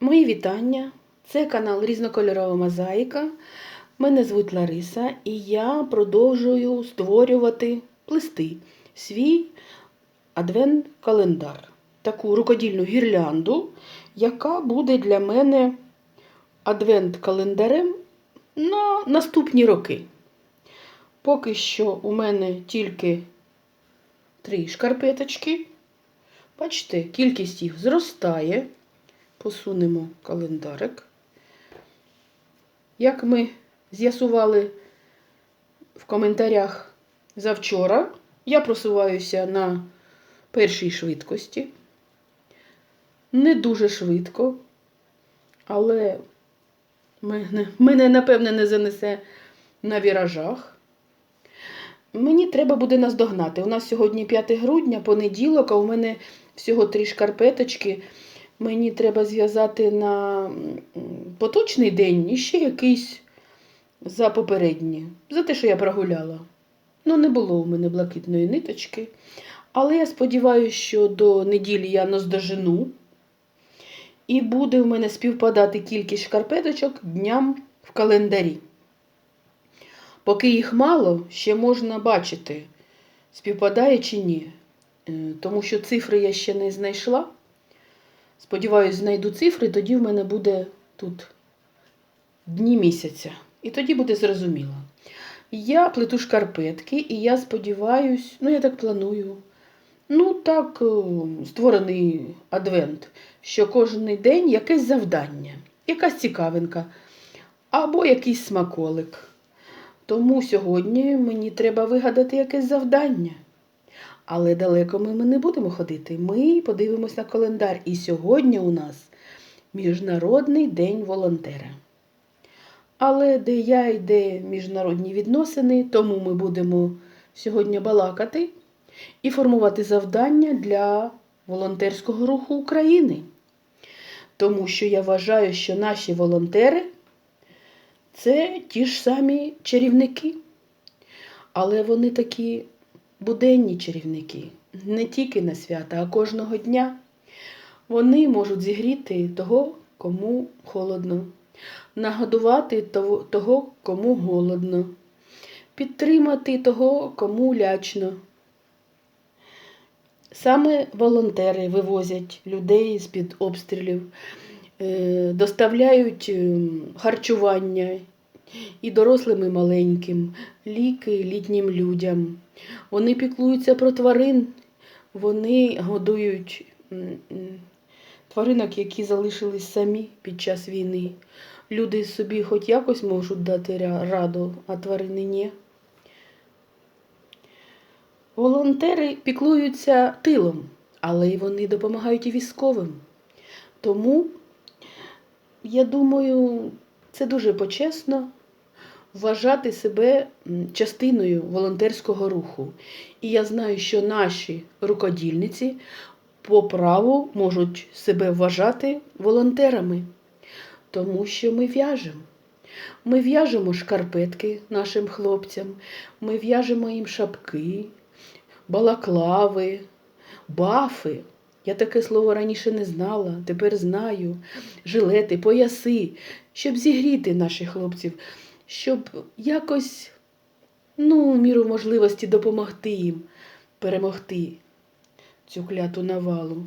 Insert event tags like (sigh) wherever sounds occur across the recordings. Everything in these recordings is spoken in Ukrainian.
Мої вітання. Це канал Різнокольорова Мозаїка. Мене звуть Лариса, і я продовжую створювати плести свій адвент-календар. Таку рукодільну гірлянду, яка буде для мене адвент-календарем на наступні роки. Поки що у мене тільки три шкарпеточки. Бачите, кількість їх зростає. Посунемо календарик. Як ми з'ясували в коментарях завчора, я просуваюся на першій швидкості. Не дуже швидко, але мене, мене напевне, не занесе на віражах. Мені треба буде наздогнати. У нас сьогодні 5 грудня, понеділок, а у мене всього три шкарпеточки. Мені треба зв'язати на поточний день і ще якийсь за попередні, за те, що я прогуляла. Ну, не було у мене блакитної ниточки. Але я сподіваюся, що до неділі я наздожену. І буде у мене співпадати кількість шкарпеточок дням в календарі. Поки їх мало, ще можна бачити, співпадає чи ні. Е, Тому що цифри я ще не знайшла. Сподіваюсь, знайду цифри, тоді в мене буде тут дні місяця. І тоді буде зрозуміло. Я плету шкарпетки, і я сподіваюсь, ну я так планую. Ну, так, е, створений адвент, що кожен день якесь завдання, якась цікавинка або якийсь смаколик. Тому сьогодні мені треба вигадати якесь завдання. Але далеко ми не будемо ходити. Ми подивимось на календар. І сьогодні у нас Міжнародний день волонтера. Але де я і де міжнародні відносини, тому ми будемо сьогодні балакати і формувати завдання для волонтерського руху України. Тому що я вважаю, що наші волонтери це ті ж самі чарівники. Але вони такі буденні чарівники, не тільки на свята, а кожного дня. Вони можуть зігріти того, кому холодно, нагодувати того, кому голодно, підтримати того, кому лячно. Саме волонтери вивозять людей з-під обстрілів, е, доставляють е, харчування і дорослим, і маленьким, ліки літнім людям. Вони піклуються про тварин, вони годують тваринок, які залишились самі під час війни. Люди собі хоч якось можуть дати раду, а тварини ні. Волонтери піклуються тилом, але й вони допомагають і військовим. Тому, я думаю, це дуже почесно вважати себе частиною волонтерського руху. І я знаю, що наші рукодільниці по праву можуть себе вважати волонтерами, тому що ми в'яжемо. Ми в'яжемо шкарпетки нашим хлопцям, ми в'яжемо їм шапки, балаклави, бафи. Я таке слово раніше не знала, тепер знаю. Жилети, пояси, щоб зігріти наших хлопців, щоб якось, ну, міру можливості допомогти їм перемогти цю кляту навалу.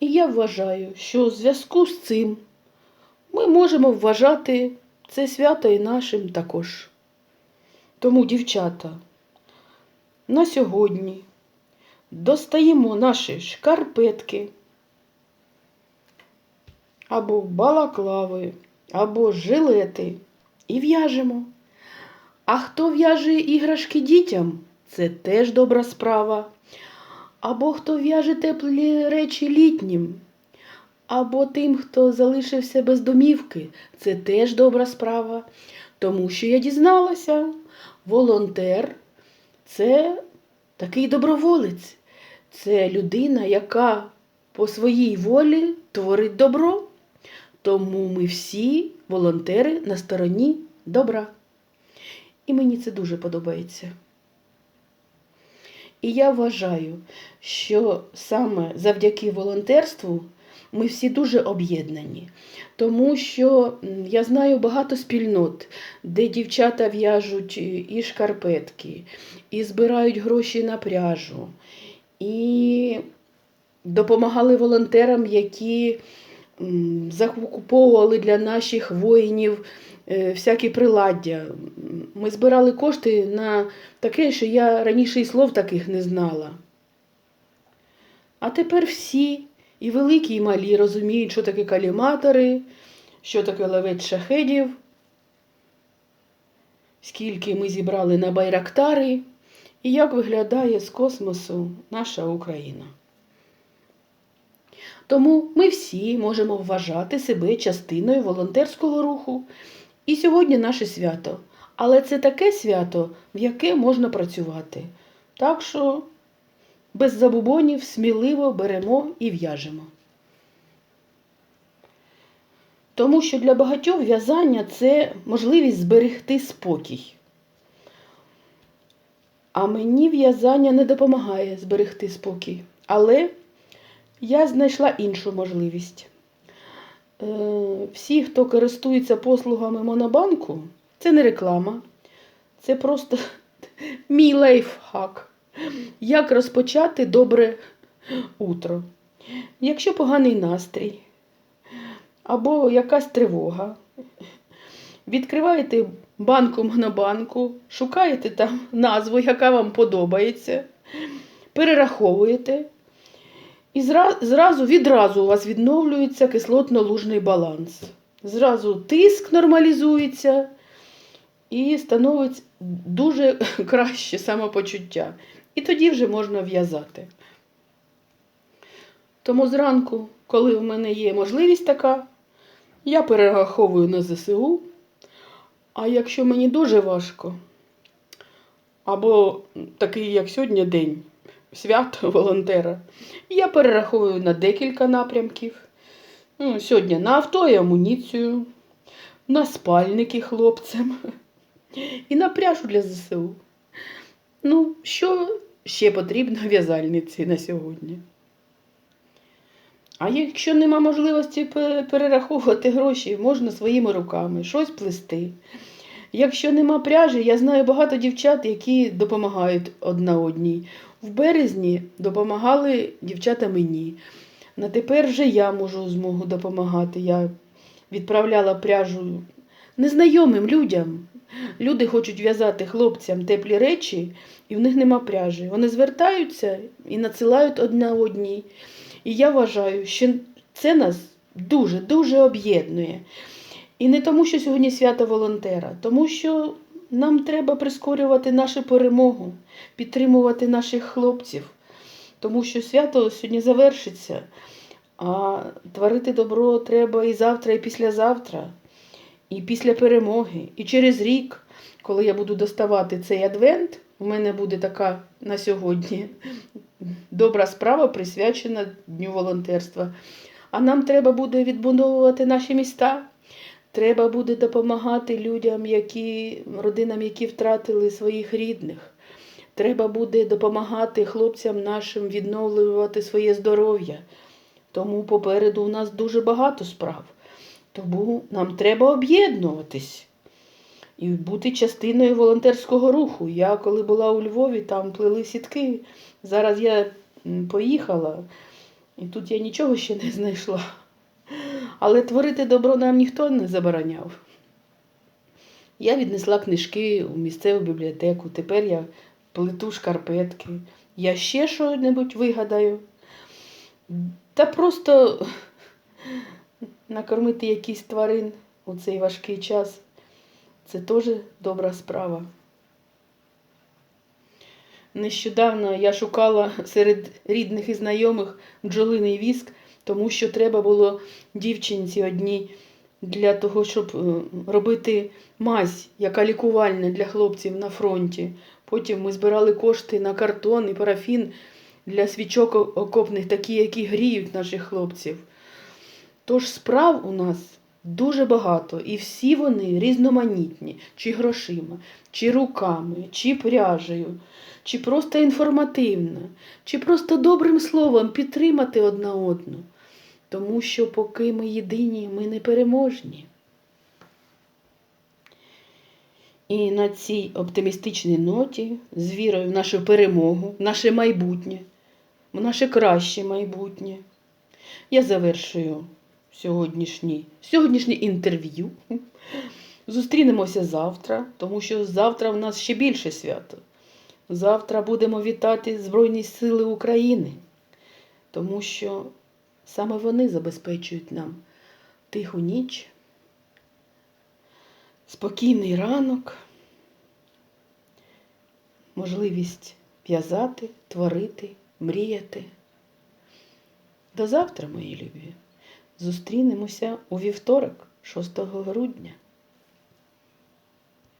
І я вважаю, що у зв'язку з цим ми можемо вважати це свято і нашим також. Тому, дівчата, на сьогодні достаємо наші шкарпетки або балаклави, або жилети і в'яжемо. А хто в'яже іграшки дітям, це теж добра справа. Або хто в'яже теплі речі літнім, або тим, хто залишився без домівки, це теж добра справа. Тому що я дізналася, волонтер це такий доброволець, це людина, яка по своїй волі творить добро. Тому ми всі волонтери на стороні добра. І мені це дуже подобається. І я вважаю, що саме завдяки волонтерству ми всі дуже об'єднані. Тому що я знаю багато спільнот, де дівчата в'яжуть і шкарпетки, і збирають гроші на пряжу, і допомагали волонтерам, які закуповували для наших воїнів е, всякі приладдя. Ми збирали кошти на таке, що я раніше і слов таких не знала. А тепер всі, і великі, і малі, розуміють, що таке каліматори, що таке ловець шахедів, скільки ми зібрали на байрактари, і як виглядає з космосу наша Україна. Тому ми всі можемо вважати себе частиною волонтерського руху. І сьогодні наше свято. Але це таке свято, в яке можна працювати. Так що без забубонів сміливо беремо і в'яжемо. Тому що для багатьох в'язання це можливість зберегти спокій. А мені в'язання не допомагає зберегти спокій. Але я знайшла іншу можливість. Е, Всі, хто користується послугами Монобанку, це не реклама, це просто (laughs) мій лайфхак. Як розпочати добре утро? Якщо поганий настрій або якась тривога, відкриваєте банку Монобанку, шукаєте там назву, яка вам подобається, перераховуєте. І зразу відразу у вас відновлюється кислотно-лужний баланс. Зразу тиск нормалізується і становить дуже (laughs) краще самопочуття. І тоді вже можна в'язати. Тому зранку, коли в мене є можливість така, я перераховую на ЗСУ. А якщо мені дуже важко, або такий, як сьогодні, день, свято (laughs) волонтера, я перераховую на декілька напрямків. Ну, сьогодні на авто і амуніцію, на спальники хлопцям (laughs) і на пряжу для ЗСУ. Ну, що ще потрібно в'язальниці на сьогодні? А якщо нема можливості перераховувати гроші, можна своїми руками щось плести. Якщо нема пряжі, я знаю багато дівчат, які допомагають одна одній. В березні допомагали дівчата мені. На тепер вже я можу змогу допомагати. Я відправляла пряжу незнайомим людям. Люди хочуть в'язати хлопцям теплі речі, і в них нема пряжі. Вони звертаються і надсилають одна одній. І я вважаю, що це нас дуже-дуже об'єднує. І не тому, що сьогодні свято волонтера, тому що нам треба прискорювати нашу перемогу, підтримувати наших хлопців, тому що свято сьогодні завершиться, а творити добро треба і завтра, і післязавтра, і після перемоги, і через рік, коли я буду доставати цей адвент, у мене буде така на сьогодні добра справа присвячена Дню волонтерства. А нам треба буде відбудовувати наші міста. Треба буде допомагати людям, які, родинам, які втратили своїх рідних. Треба буде допомагати хлопцям нашим відновлювати своє здоров'я. Тому попереду у нас дуже багато справ. Тому нам треба об'єднуватись і бути частиною волонтерського руху. Я коли була у Львові, там плели сітки. Зараз я поїхала, і тут я нічого ще не знайшла. Але творити добро нам ніхто не забороняв. Я віднесла книжки у місцеву бібліотеку. Тепер я плету шкарпетки. Я ще що-небудь вигадаю. Та просто накормити якісь тварин у цей важкий час. Це теж добра справа. Нещодавно я шукала серед рідних і знайомих бджолиний віск, тому що треба було дівчинці одній для того, щоб е, робити мазь, яка лікувальна для хлопців на фронті. Потім ми збирали кошти на картон і парафін для свічок окопних, такі, які гріють наших хлопців. Тож справ у нас дуже багато, і всі вони різноманітні, чи грошима, чи руками, чи пряжею, чи просто інформативна, чи просто добрим словом підтримати одна одну. Тому що поки ми єдині, ми не переможні. І на цій оптимістичній ноті, з вірою в нашу перемогу, в наше майбутнє, в наше краще майбутнє, я завершую сьогоднішнє інтерв'ю. Зустрінемося завтра, тому що завтра в нас ще більше свято. Завтра будемо вітати Збройні Сили України, тому що саме вони забезпечують нам тиху ніч, спокійний ранок, можливість в'язати, творити, мріяти. До завтра, мої любі. Зустрінемося у вівторок, 6 грудня.